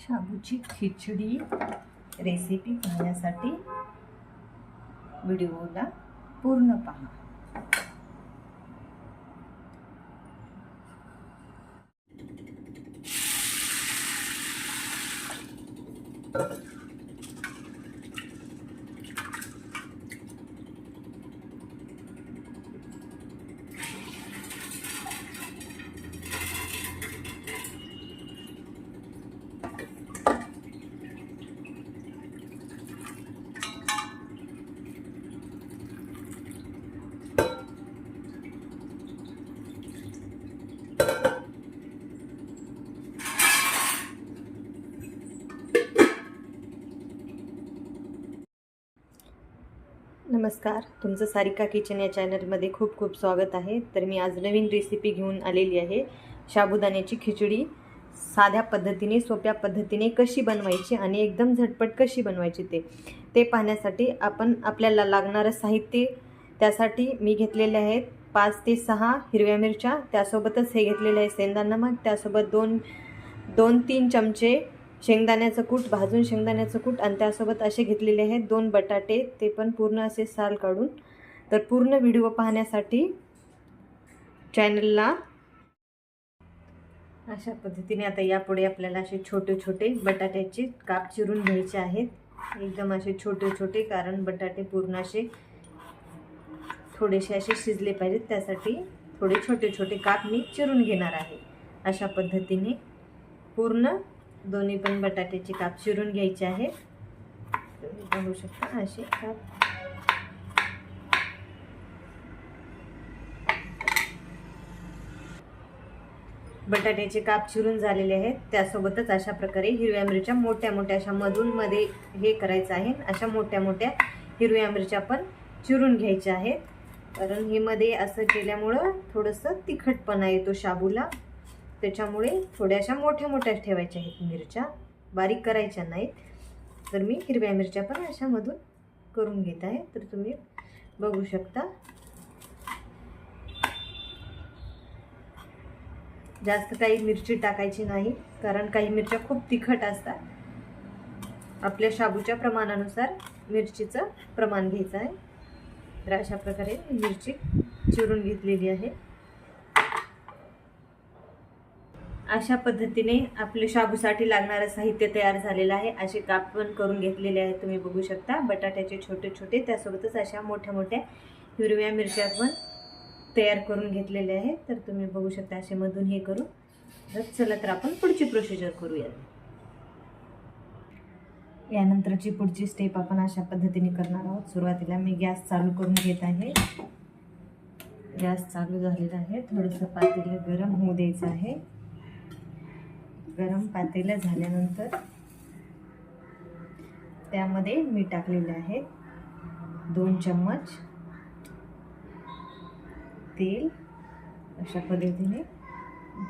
शाबूची खिचडी recipe पाहण्यासाठी व्हिडिओला पूर्ण पहा. नमस्कार तुमचं सारिका किचन या चॅनलमध्ये खूप खूप स्वागत आहे. तर मी आज नवीन रेसिपी घेऊन आलेली आहे साबुदाण्याची खिचडी. साध्या पद्धतीने सोप्या पद्धतीने कशी बनवायची आणि एकदम झटपट कशी बनवायची ते ते पाहण्यासाठी आपण आपल्याला लागणारं साहित्य त्यासाठी मी घेतलेले आहेत पाच ते सहा हिरव्या मिरच्या. त्यासोबतच हे घेतलेले आहे सेंदा नमक. त्यासोबत दोन दोन तीन चमचे शेंगदाण्याचं कूट भाजून शेंगदाण्याचं कूट आणि त्यासोबत असे घेतलेले आहेत दोन बटाटे. ते पण पूर्ण असे साल काढून. तर पूर्ण व्हिडिओ पाहण्यासाठी चॅनलला अशा पद्धतीने आता यापुढे आपल्याला असे छोटे छोटे बटाट्याचे काप चिरून घ्यायचे आहेत. एकदम असे छोटे छोटे कारण बटाटे पूर्ण असे थोडेसे असे शिजले पाहिजेत. त्यासाठी थोडे छोटे छोटे काप मी चिरून घेणार आहे. अशा पद्धतीने पूर्ण दोन्ही पण बटाट्याचे काप चिरून घ्यायचे आहेत. तुम्ही पाहू शकता असे काप बटाट्याचे काप चिरून झालेले आहेत. त्यासोबतच अशा प्रकारे हिरव्या मिरच्या मोठ्या मोठ्या अशा मधून मध्ये हे करायचं आहे. अशा मोठ्या मोठ्या हिरव्या मिरच्या पण चिरून घ्यायच्या आहेत. कारण हे मध्ये असं केल्यामुळं थोडंसं तिखटपणा येतो शाबूला. त्याच्यामुळे थोड्याशा मोठ्या मोठ्या ठेवायच्या आहेत मिरच्या. बारीक करायच्या नाहीत. तर मी हिरव्या मिरच्या पण अशामधून करून घेत आहे. तर तुम्ही बघू शकता. जास्त काही मिरची टाकायची नाही कारण काही मिरच्या खूप तिखट असतात. आपल्या शाबूच्या प्रमाणानुसार मिरचीचं प्रमाण घ्यायचं आहे. तर अशा प्रकारे मिरची चिरून घेतलेली आहे. अशा पद्धतीने आपले शाबूसाठी लागणारं साहित्य तयार झालेलं आहे. असे काप पण करून घेतलेले आहे तुम्ही बघू शकता. बटाट्याचे छोटे छोटे त्यासोबतच अशा मोठ्या मोठ्या हिरव्या मिरच्या पण तयार करून घेतलेले आहेत तर तुम्ही बघू शकता असे मधून हे करून. तर चला तर आपण पुढची प्रोसिजर करूयात यानंतरची पुढची स्टेप आपण अशा पद्धतीने करणार आहोत. सुरुवातीला मी गॅस चालू करून घेत आहे. गॅस चालू झालेला आहे. थोडंसं पातेलं गरम होऊ द्यायचं आहे. गरम पातेलं झाल्यानंतर त्यामध्ये मी टाकलेले आहे दोन चम्मच तेल अशा पद्धतीने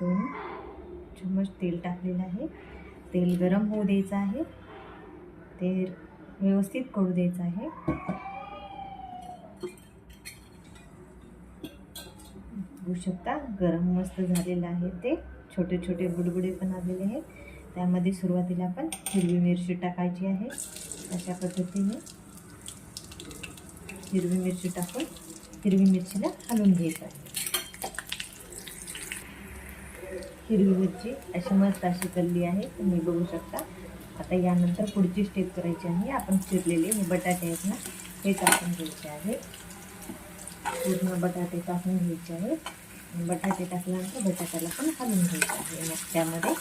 दोन चम्मच तेल टाकलेलं आहे. तेल गरम होऊ द्यायचं आहे. तेल व्यवस्थित करू द्यायचं आहे. बघू शकता गरम मस्त झालेलं आहे ते. छोटे छोटे बुडबुडे पण आलेले आहेत. त्यामध्ये सुरुवातीला आपण हिरवी मिरची टाकायची आहे. अशा पद्धतीने हिरवी मिरची टाकून हिरवी मिरचीला हलवून घ्यायचं. आहे हिरवी मिरची अशी मस्त अशी कल्ली आहे तुम्ही बघू शकता. आता यानंतर पुढची स्टेप करायची आहे. आपण चिरलेले हे बटाटे आहेत ना हे टाकून घ्यायचे आहे. पूर्ण बटाटे टाकून घ्यायचे आहे. बटाटे टाकल्यानंतर बटाट्याला पण हलवून घ्यायचं आहे. मग त्यामध्ये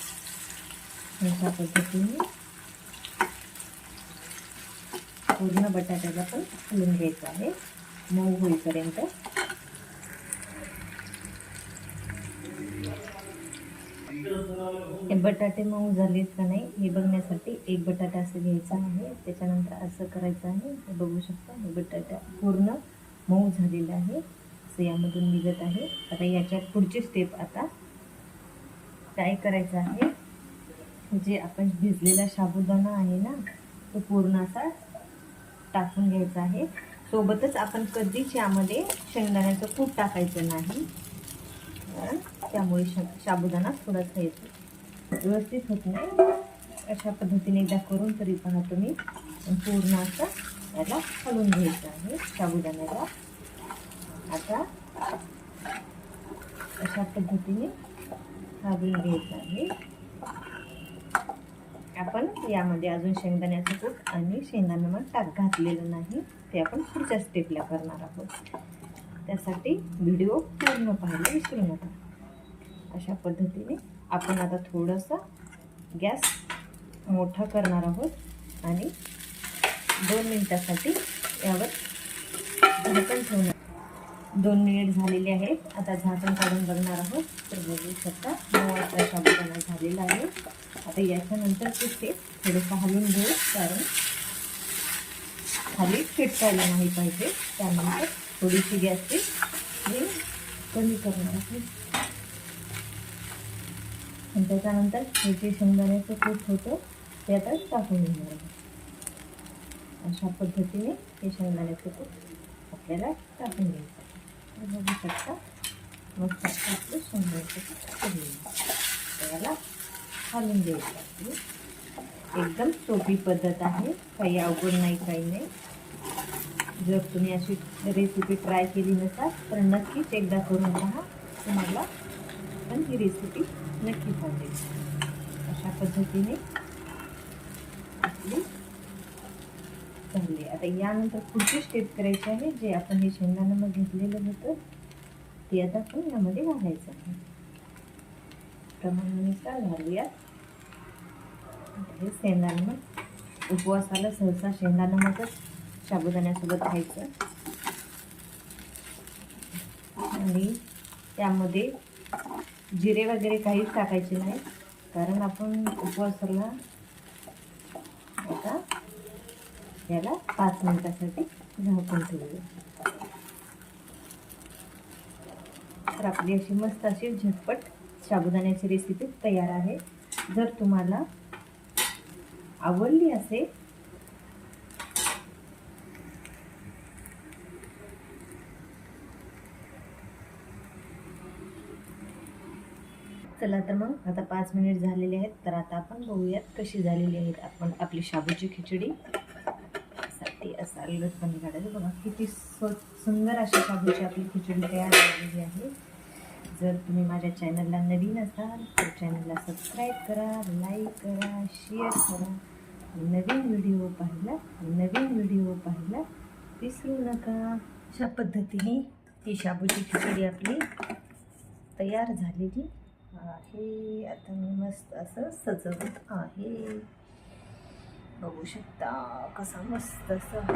अशा पद्धतीने पूर्ण बटाट्याला पण हलवून घ्यायचं आहे. मऊ होईपर्यंत. हे बटाटे मऊ झालेत का नाही हे बघण्यासाठी एक बटाटा असं घ्यायचा आहे. त्याच्यानंतर असं करायचं आहे. हे बघू शकता हे बटाटा पूर्ण मऊ झालेलं आहे. असं यामधून निघत आहे. आता याच्यात पुढची स्टेप आता काय करायचं आहे जे आपण भिजलेला साबुदाणा आहे ना तो पूर्ण असा टाकून घ्यायचा आहे. सोबतच आपण कधीच यामध्ये शेंगदाण्याचं कूट टाकायचं नाही. कारण त्यामुळे श साबुदाणा थोडासा येतो. व्यवस्थित होत नाही. अशा पद्धतीने एकदा करून तरी पहा तुम्ही. पूर्ण असं याला हलवून घ्यायचं आहे साबुदाण्याला. आता अशा पद्धतीने हलवून घ्यायचं आहे. आपण यामध्ये अजून शेंगदाण्याचं कूट आणि शेंगदाणा मग टाक घातलेलं नाही ते आपण पुढच्या स्टेपला करणार आहोत. त्यासाठी व्हिडिओ पूर्ण पाहायला विसरू नका. अशा पद्धतीने आपण आता थोडंसं गॅस मोठा करणार आहोत आणि दोन मिनिटासाठी यावर झाकण ठेवणार. दोन मिनिट झालेले आहेत. आता झाकण काढून बघणार आहोत. तर बघू शकता नऊ वाजता साबुदाणा झालेला आहे. आता याच्यानंतर ते थोडंसं हलवून घेऊ कारण खाली चिटकायला नाही पाहिजे. त्यानंतर थोडीशी गॅसची हे कमी करणार आहे आणि त्याच्यानंतर हे जे शेंगदाण्याचं कूट होतं ते आता टाकून घेणार आहे अशा पद्धतीने हे शेंगदाण्याचं कूट आपल्याला टाकून घ्यायचं बघू शकता मस्त आपलं शेंगदाण्याचं कूट टाकून त्याला घालून द्यायचं एकदम सोपी पद्धत आहे. काही अवघड नाही काही नाही. जर तुम्ही अशी रेसिपी ट्राय केली नसाल तर नक्कीच एकदा करून पहा. तुम्हाला पण ही रेसिपी नक्कीच आवडेल. अशा पद्धतीने आपली झाली आता यानंतर पुढची स्टेप करायची आहे जे आपण हे शेंगदाणा मग घेतलेलं होतं ते आता आपण यामध्ये घालायचं आहे. प्रमाणानुसार घालूया हे शेंगदाणा मग उपवासाला सहसा शेंगदाणा मगच साबुदाण्यासोबत खायचं. आणि त्यामध्ये जिरे वगैरे काहीच टाकायचे नाही कारण आपण उपवासाला आता याला पाच मिनिटासाठी झाकून ठेवूया. तर आपली अशी मस्त अशी झटपट साबुदाण्याची रेसिपी तयार आहे. जर तुम्हाला आवडली असेल चला तर मग आता पाच मिनिट झालेले आहेत. तर आता आपण बघूयात कशी झालेली आहेत आपण आपली शाबूची खिचडी. साठी असा अलगदपणे काढायचं. बघा किती सो सुंदर अशी शाबूची आपली खिचडी तयार झालेली आहे. जर तुम्ही माझ्या चॅनलला नवीन असाल तर चॅनलला सबस्क्राईब करा लाईक करा शेअर करा. नवीन व्हिडिओ पाहिला नवीन व्हिडिओ पाहिला विसरू नका. अशा पद्धतीने ही शाबूची खिचडी आपली तयार झालेली आहे. आता मी मस्त असं सजवत आहे. बघू शकता कसा मस्त असं